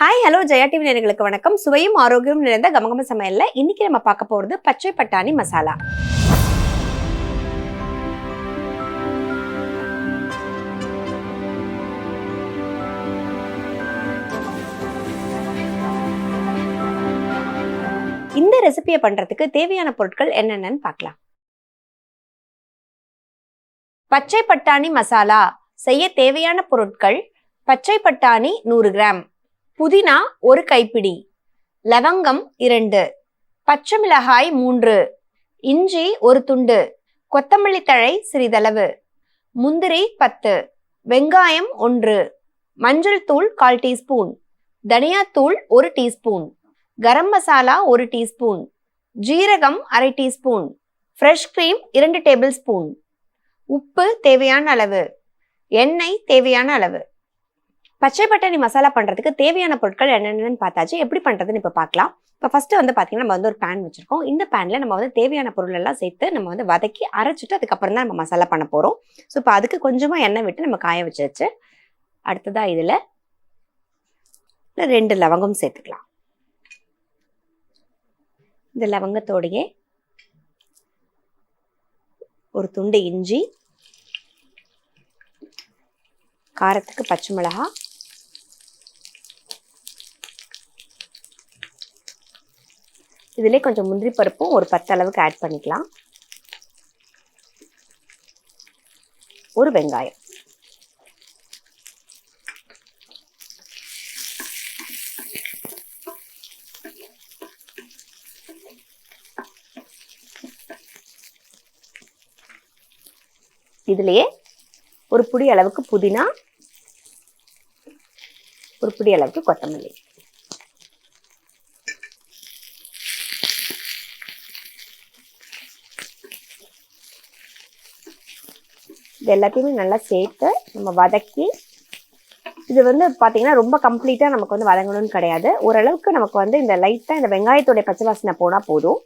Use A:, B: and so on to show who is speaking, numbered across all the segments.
A: Hi hello Jaya TV நேர்களுக்கு வணக்கம். சுவையும் ஆரோக்கியம் நிறைந்த கமகம சமையல்ல இன்னைக்கு நம்ம பார்க்க போறது பச்சை பட்டாணி மசாலா. இந்த ரெசிபியை பண்றதுக்கு தேவையான பொருட்கள் என்னென்னன்னு பார்க்கலாம். பச்சை பட்டாணி மசாலா செய்ய தேவையான பொருட்கள் பச்சை பட்டாணி நூறு கிராம். புதினா ஒரு கைப்பிடி. லவங்கம் இரண்டு. பச்சை மிளகாய் மூன்று. இஞ்சி ஒரு துண்டு. கொத்தமல்லி தழை சிறிதளவு. முந்திரி பத்து. வெங்காயம் ஒன்று. மஞ்சள் தூள் கால் டீஸ்பூன். தனியாத்தூள் ஒரு டீஸ்பூன். கரம் மசாலா ஒரு டீஸ்பூன். ஜீரகம் அரை டீஸ்பூன். ஃப்ரெஷ் க்ரீம் இரண்டு டேபிள் ஸ்பூன். உப்பு தேவையான அளவு. எண்ணெய் தேவையான அளவு. பச்சை பட்டாணி மசாலா பண்ணுறதுக்கு தேவையான பொருட்கள் என்னென்னு பார்த்தாச்சு. எப்படி பண்ணுறதுன்னு இப்போ பார்க்கலாம். இப்போ ஃபஸ்ட்டு வந்து பார்த்தீங்கன்னா நம்ம வந்து ஒரு பேன் வச்சுருக்கோம். இந்த பேனில் நம்ம வந்து தேவையான பொருள் எல்லாம் சேர்த்து நம்ம வந்து வதக்கி அரைச்சிட்டு அதுக்கப்புறம் தான் நம்ம மசாலா பண்ண போகிறோம் ஸோ இப்போ அதுக்கு கொஞ்சமாக எண்ணெய் விட்டு நம்ம காய வச்சாச்சு அடுத்ததாக இதில் ரெண்டு லவங்கம் சேர்த்துக்கலாம். இந்த லவங்கத்தோடையே ஒரு துண்டு இஞ்சி காரத்துக்கு பச்சை மிளகா இதிலே கொஞ்சம் முந்திரி பருப்பும் ஒரு பத்து அளவுக்கு ஆட் பண்ணிக்கலாம். ஒரு வெங்காயம். இதுலயே ஒரு புடி அளவுக்கு புதினா ஒரு புடி அளவுக்கு கொத்தமல்லி. இது எல்லாத்தையுமே நல்லா சேர்த்து நம்ம வதக்கி இது வந்து பார்த்தீங்கன்னா ரொம்ப கம்ப்ளீட்டாக நமக்கு வந்து வதங்கணும்னு கிடையாது. ஓரளவுக்கு நமக்கு வந்து இந்த லைட்டாக இந்த வெங்காயத்தோடைய பச்சை வாசனை போனால் போதும்.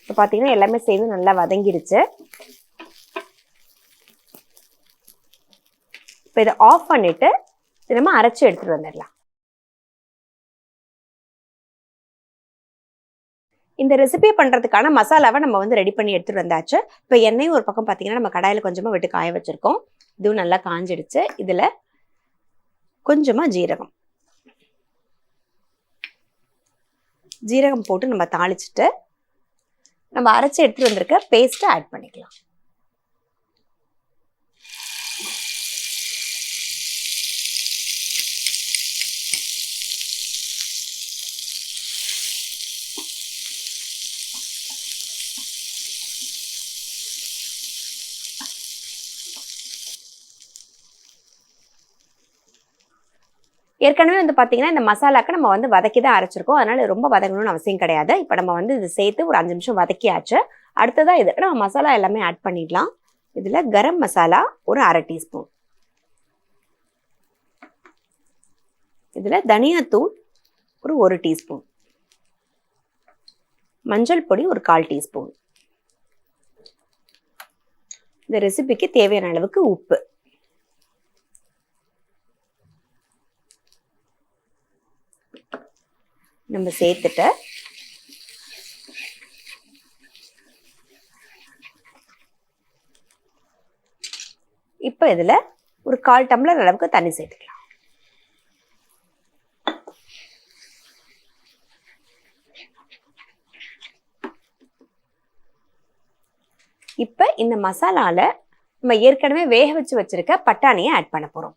A: இப்போ பார்த்தீங்கன்னா எல்லாமே சேர்ந்து நல்லா வதங்கிருச்சு. இப்போ இதை ஆஃப் பண்ணிவிட்டு திரும்ப அரைச்சி எடுத்துகிட்டு வந்துடலாம். இந்த ரெசிபி பண்ணுறதுக்கான மசாலாவை நம்ம வந்து ரெடி பண்ணி எடுத்துகிட்டு வந்தாச்சு. இப்போ எண்ணெயும் ஒரு பக்கம் பார்த்தீங்கன்னா நம்ம கடாயில் கொஞ்சமாக விட்டு காய வச்சுருக்கோம். இதுவும் நல்லா காஞ்சிடுச்சு. இதில் கொஞ்சமாக ஜீரகம். ஜீரகம் போட்டு நம்ம தாளிச்சிட்டு நம்ம அரைச்சி எடுத்துகிட்டு வந்திருக்க பேஸ்ட்டை ஆட் பண்ணிக்கலாம். ஏற்கனவே வந்து பார்த்தீங்கன்னா இந்த மசாலாக்கு நம்ம வந்து வதக்கி தான் அரைச்சிருக்கோம். அதனால் ரொம்ப வதங்கணும்னு அவசியம் கிடையாது. இப்போ நம்ம வந்து இது சேர்த்து ஒரு அஞ்சு நிமிஷம் வதக்கியாச்சு. அடுத்ததாக இது. நம்ம மசாலா எல்லாமே ஆட் பண்ணிடலாம். இதில் கரம் மசாலா ஒரு அரை டீஸ்பூன். இதில் தனியாத்தூள் ஒரு ஒரு டீஸ்பூன். மஞ்சள் பொடி ஒரு கால் டீஸ்பூன். இந்த ரெசிபிக்கு தேவையான அளவுக்கு உப்பு. நம்ம சேர்த்துட்டு. இப்போ இதில் ஒரு கால் டம்ளர் அளவுக்கு தண்ணி சேர்த்துக்கலாம். இப்போ இந்த மசாலாவில் நம்ம ஏற்கனவே வேக வச்சு வச்சிருக்க பட்டாணியை ஆட் பண்ண போகிறோம்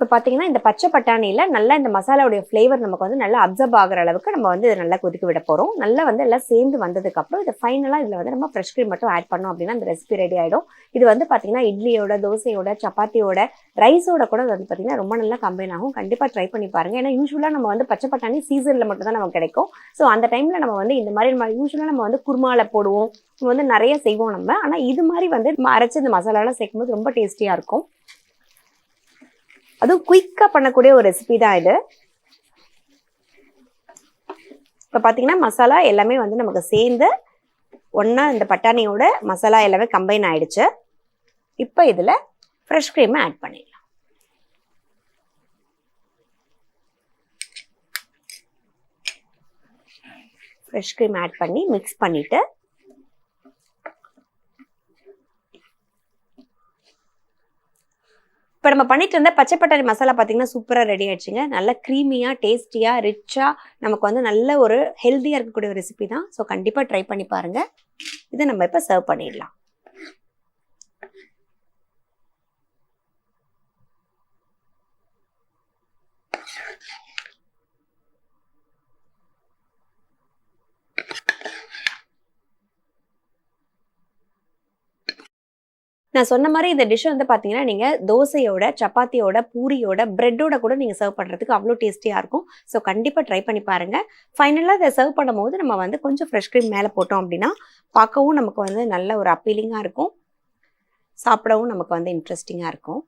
A: இப்போ பார்த்தீங்கன்னா இந்த பச்சை பட்டாணியில் நல்லா இந்த மசாலாவுடைய ஃப்ளேவர் நமக்கு வந்து நல்லா அப்சர்வ் ஆகிற அளவுக்கு நம்ம வந்து இதை நல்லா கொதிக்க விட போகிறோம் நல்லா வந்து எல்லாம் சேர்ந்து வந்ததுக்கப்புறம் இதை ஃபைனலாக இதில் வந்து நம்ம ஃப்ரெஷ் க்ரீம் மட்டும் ஆட் பண்ணோம் அப்படின்னா அந்த ரெசிபி ரெடி ஆகிடும் இது வந்து பார்த்தீங்கன்னா இட்லியோட தோசையோட சப்பாத்தியோட ரைஸோட கூட வந்து பார்த்தீங்கன்னா ரொம்ப நல்லா கம்பைன் ஆகும். கண்டிப்பாக ட்ரை பண்ணி பாருங்கள் ஏன்னா யூஸ்வலாக நம்ம வந்து பச்சை பட்டாணி சீசனில் மட்டும் தான் நமக்கு கிடைக்கும். ஸோ அந்த டைமில் நம்ம வந்து இந்த மாதிரி நம்ம யூஸ்வலாக நம்ம வந்து குருமாவில் போடுவோம். வந்து நிறைய செய்வோம் நம்ம. ஆனால் இது மாதிரி வந்து அரைச்சி இந்த மசாலாலாம் சேர்க்கும்போது ரொம்ப டேஸ்டியாக இருக்கும். அதுவும் குயிக்காக பண்ணக்கூடிய ஒரு ரெசிபி தான் இது. இப்போ பார்த்தீங்கன்னா மசாலா எல்லாமே வந்து நமக்கு சேர்ந்து ஒன்றா இந்த பட்டாணியோட மசாலா எல்லாமே கம்பைன் ஆயிடுச்சு. இப்போ இதில் ஃப்ரெஷ் க்ரீமை ஆட் பண்ணிடலாம். ஃப்ரெஷ் க்ரீம் ஆட் பண்ணி மிக்ஸ் பண்ணிவிட்டு இப்போ நம்ம பண்ணிட்டு இருந்த பச்சை பட்டாணி மசாலா பார்த்தீங்கன்னா சூப்பராக ரெடி ஆயிடுச்சுங்க. நல்ல க்ரீமியாக டேஸ்டியாக ரிச்சாக நமக்கு வந்து நல்ல ஒரு ஹெல்த்தியாக இருக்கக்கூடிய ஒரு ரெசிபி தான். ஸோ கண்டிப்பாக ட்ரை பண்ணி பாருங்கள் இதை நம்ம இப்போ சர்வ் பண்ணிடலாம். நான் சொன்ன மாதிரி இந்த டிஷ் வந்து பார்த்தீங்கன்னா நீங்கள் தோசையோட சப்பாத்தியோட பூரியோட பிரெட்டோட கூட நீங்கள் சர்வ் பண்ணுறதுக்கு அவ்வளோ டேஸ்டியாக இருக்கும். ஸோ கண்டிப்பாக ட்ரை பண்ணி பாருங்கள் ஃபைனலாக இதை சர்வ் பண்ணும்போது நம்ம வந்து கொஞ்சம் ஃப்ரெஷ் க்ரீம் மேலே போட்டோம் அப்படின்னா பார்க்கவும் நமக்கு வந்து நல்ல ஒரு அப்பீலிங்காக இருக்கும். சாப்பிடவும் நமக்கு வந்து இன்ட்ரெஸ்டிங்காக இருக்கும்.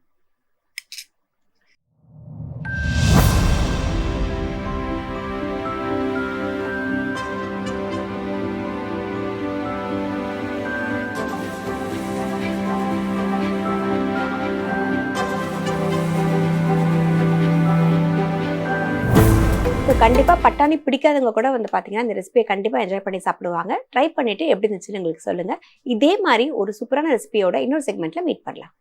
A: கண்டிப்பாக பட்டாணி பிடிக்காதவங்க கூட வந்து பார்த்தீங்கன்னா இந்த ரெசிபியை கண்டிப்பாக என்ஜாய் பண்ணி சாப்பிடுவாங்க. ட்ரை பண்ணிவிட்டு எப்படி இருந்துச்சுன்னு எங்களுக்கு சொல்லுங்கள் இதே மாதிரி ஒரு சூப்பரான ரெசிபியோட இன்னொரு செக்மெண்ட்டில் மீட் பண்ணலாம்.